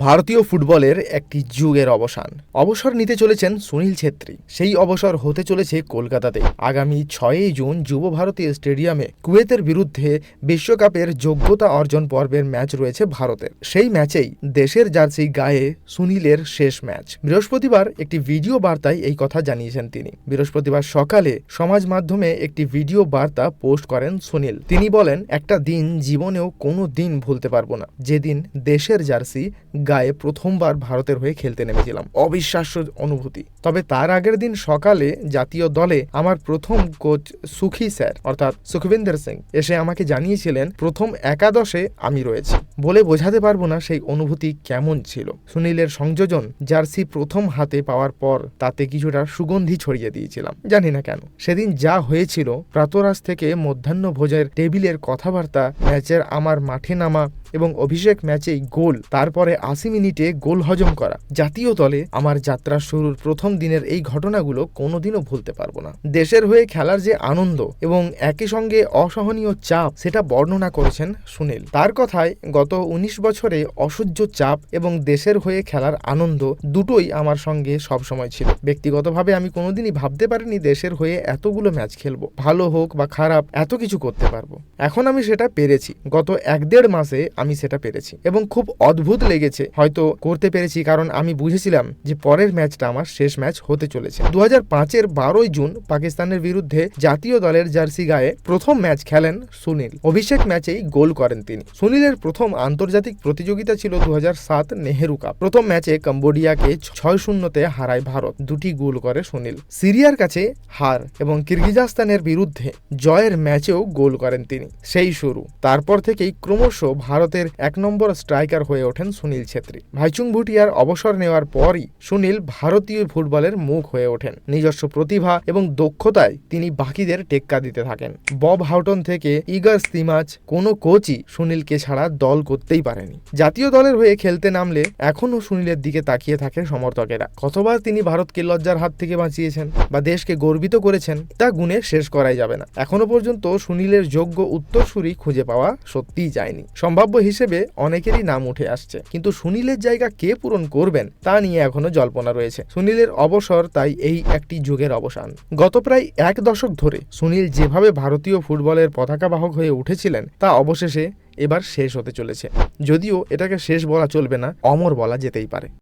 ভারতীয় ফুটবলের একটি যুগের অবসান। অবসর নিতে চলেছেন সুনীল ছেত্রী। সেই অবসর হতে চলেছে কলকাতাতে আগামী ছয়ই জুন যুব ভারতী স্টেডিয়ামে কুয়েতের বিরুদ্ধে বিশ্বকাপের যোগ্যতা অর্জন পর্বের ম্যাচ রয়েছে ভারতের। সেই ম্যাচেই দেশের জার্সি গায়ে সুনীলের শেষ ম্যাচ। বৃহস্পতিবার একটি ভিডিও বার্তায় এই কথা জানিয়েছেন তিনি। বৃহস্পতিবার সকালে সমাজ মাধ্যমে একটি ভিডিও বার্তা পোস্ট করেন সুনীল। তিনি বলেন, একটা দিন জীবনেও কোনো দিন ভুলতে পারব না। যেদিন দেশের জার্সি গায়ে প্রথমবার ভারতের হয়ে খেলতে নেমেছিলাম। অবিশ্বাস্য অনুভূতি। তবে তার আগের দিন সকালে জাতীয় দলে আমার প্রথম কোচ সুখী স্যার, অর্থাৎ সুখবিন্দর সিং, এসে আমাকে জানিয়েছিলেন, প্রথম একাদশে আমি রয়েছি। বলে বোঝাতে পারব না সেই অনুভূতি কেমন ছিল। সুনীলের সংযোজন জার্সি প্রথম হাতে পাওয়ার পর তাতে কিছুটা সুগন্ধি ছড়িয়ে দিয়েছিলাম। জানি না কেন, সেদিন যা হয়েছিল প্রাতরাস থেকে মধ্যাহ্ন ভোজের টেবিলের কথাবার্তা, ম্যাচের আমার মাঠে নামা এবং অভিষেক ম্যাচেই গোল, তারপরে আশি মিনিটে গোল হজম করা। জাতীয় দলে আমার যাত্রা শুরুর প্রথম দিনের এই ঘটনাগুলো কোনোদিনও ভুলতে পারব না। দেশের হয়ে খেলার যে আনন্দ এবং একই সঙ্গে অসহনীয় চাপ সেটা বর্ণনা করেছেন সুনীল। তার কথায়, গত উনিশ বছরে অসহ্য চাপ এবং দেশের হয়ে খেলার আনন্দ দুটোই আমার সঙ্গে সবসময় ছিল। ব্যক্তিগতভাবে আমি কোনোদিনই ভাবতে পারিনি দেশের হয়ে এতগুলো ম্যাচ খেলব। ভালো হোক বা খারাপ, এত কিছু করতে পারব। এখন আমি সেটা পেরেছি। গত এক দেড় মাসে আমি সেটা পেরেছি এবং খুব অদ্ভুত লেগেছে। হয়তো করতে পেরেছি কারণ আমি বুঝেছিলাম যে পরের ম্যাচটা আমার শেষ ম্যাচ হতে চলেছে। দু হাজার পাঁচের বারোই জুন পাকিস্তানের বিরুদ্ধে জাতীয় দলের জার্সি গায়ে প্রথম ম্যাচ খেলেন সুনীল। অভিষেক ম্যাচেই গোল করেন তিনি। সুনীলের প্রথম আন্তর্জাতিক প্রতিযোগিতা ছিল দু সাত নেহেরু কাপ। প্রথম ম্যাচে কম্বোডিয়াকে ছয় শূন্যতে হারায় ভারত। দুটি গোল করে সুনীল। সিরিয়ার কাছে হার এবং কিরগিজাস্তানের বিরুদ্ধে জয়ের ম্যাচেও গোল করেন তিনি। সেই শুরু। তারপর থেকেই ক্রমশ ভারতের এক নম্বর স্ট্রাইকার হয়ে ওঠেন সুনীল ছেত্রী। ভাইচুং ভুটিয়ার অবসর নেওয়ার পরই সুনীল ভারতীয় ফুটবলের মুখ হয়ে ওঠেন। নিজস্ব প্রতিভা এবং দক্ষতায় তিনি বাকিদের টেক্কা দিতে থাকেন। বব হাউটন থেকে ইগার স্তিমাচ কোনো কোচই সুনীলকে ছাড়া দল করতেই পারেনি। জাতীয় দলের হয়ে খেলতে নামলে এখনও সুনীলের দিকে তাকিয়ে থাকে সমর্থকেরা। কতবার তিনি ভারতকে লজ্জার হাত থেকে বাঁচিয়েছেন বা দেশকে গর্বিত করেছেন, তা গুণে শেষ করাই যাবে না। এখনও পর্যন্ত সুনীলের যোগ্য উত্তরসূরি খুঁজে পাওয়া সত্যিই যায়নি। সম্ভাব্য হিসেবে অনেকেরই নাম উঠে আসছে। কিন্তু সুনীলের জায়গা কে পূরণ করবেন, তা নিয়ে এখনও জল্পনা রয়েছে। সুনীলের অবসর, তাই এই একটি যুগের অবসান। গত প্রায় এক দশক ধরে সুনীল যেভাবে ভারতীয় ফুটবলের পতাকাবাহক হয়ে উঠেছিলেন, তা অবশেষে এবার শেষ হতে চলেছে। যদিও এটাকে শেষ বলা চলবে না, অমর বলা যেতেই পারে।